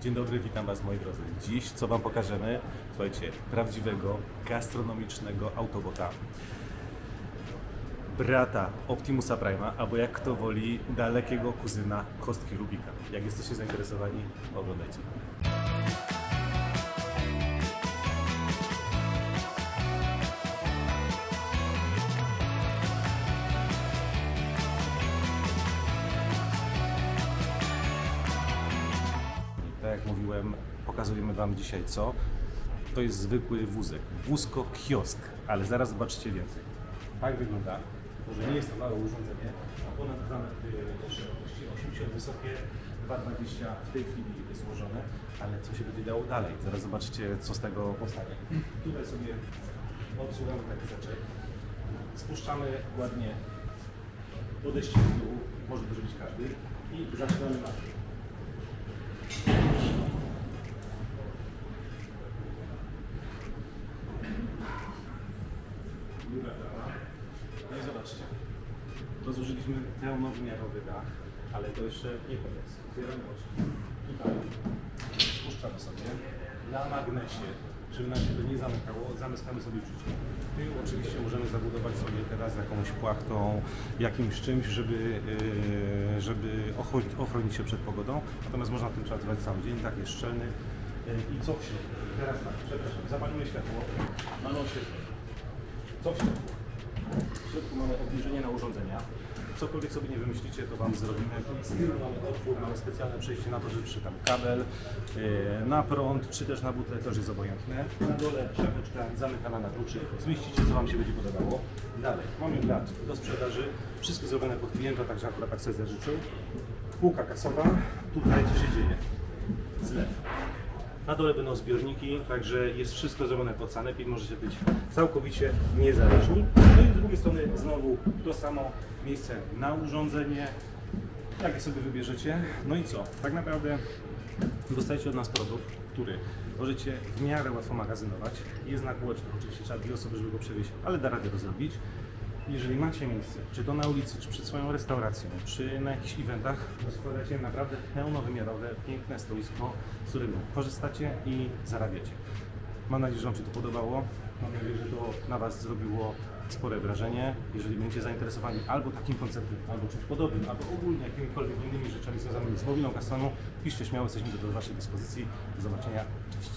Dzień dobry, witam Was moi drodzy. Dziś co Wam pokażemy? Słuchajcie, prawdziwego, gastronomicznego autobota. Brata Optimusa Prima, albo jak kto woli, dalekiego kuzyna Kostki Rubika. Jak jesteście zainteresowani, oglądajcie. Pokazujemy Wam dzisiaj co. To jest zwykły wózek, wózko-kiosk, ale zaraz zobaczycie więcej. Tak wygląda, tylko że nie jest to małe urządzenie, a ponad 2 metry szerokości, 80 wysokie, 2,20 w tej chwili złożone, ale co się będzie działo dalej? Zaraz zobaczycie, co z tego powstanie. Tutaj sobie odsuwamy taki zaczek, spuszczamy ładnie podejście w dół, może to zrobić każdy. I zaczynamy na Druga prawa. No i zobaczcie. Rozłożyliśmy pełnowymiarowy dach, ale to jeszcze nie koniec. Otwieramy oczy. Tutaj spuszczamy sobie na magnesie, żeby nam się to nie zamykało, zamykamy sobie drzwi. Tył oczywiście możemy zabudować sobie teraz jakąś płachtą, jakimś czymś, żeby, yy, żeby ochronić, ochronić się przed pogodą. Natomiast można tym pracować cały dzień, tak jest szczelny. Yy, I co w środku? Teraz tak, przepraszam, zapalimy światło. Mamy oświetlenie. Co w środku? W środku mamy obniżenie na urządzenia. Cokolwiek sobie nie wymyślicie, to Wam zrobimy. Mamy otwór, mamy specjalne przejście na to, żeby przyszedł tam kabel, e, na prąd, czy też na butlę, to już jest obojętne. Na dole szafeczka zamykana na kluczyk. Zmieścicie, co Wam się będzie podobało. Dalej, mamy blat do sprzedaży. Wszystko zrobione pod klienta, także akurat tak sobie zażyczył. Półka kasowa. Tutaj co się dzieje? Zlew. Na dole będą zbiorniki, także jest wszystko zrobione pod sanepid, możecie być całkowicie niezależni. No i z drugiej strony znowu to samo miejsce na urządzenie, jakie sobie wybierzecie. No i co? Tak naprawdę dostajecie od nas produkt, który możecie w miarę łatwo magazynować. Jest na oczywiście trzeba dwie osoby, żeby go przewieźć, ale da radę to zrobić. Jeżeli macie miejsce, czy to na ulicy, czy przed swoją restauracją, czy na jakichś eventach, składacie naprawdę pełnowymiarowe, piękne stoisko, z którego korzystacie i zarabiacie. Mam nadzieję, że Wam się to podobało. Mam nadzieję, że to na Was zrobiło spore wrażenie. Jeżeli będziecie zainteresowani albo takim konceptem, albo czymś podobnym, albo ogólnie jakimikolwiek innymi rzeczami związanymi z mobilną gastronomią, piszcie śmiało, jesteśmy do Waszej dyspozycji. Do zobaczenia. Cześć.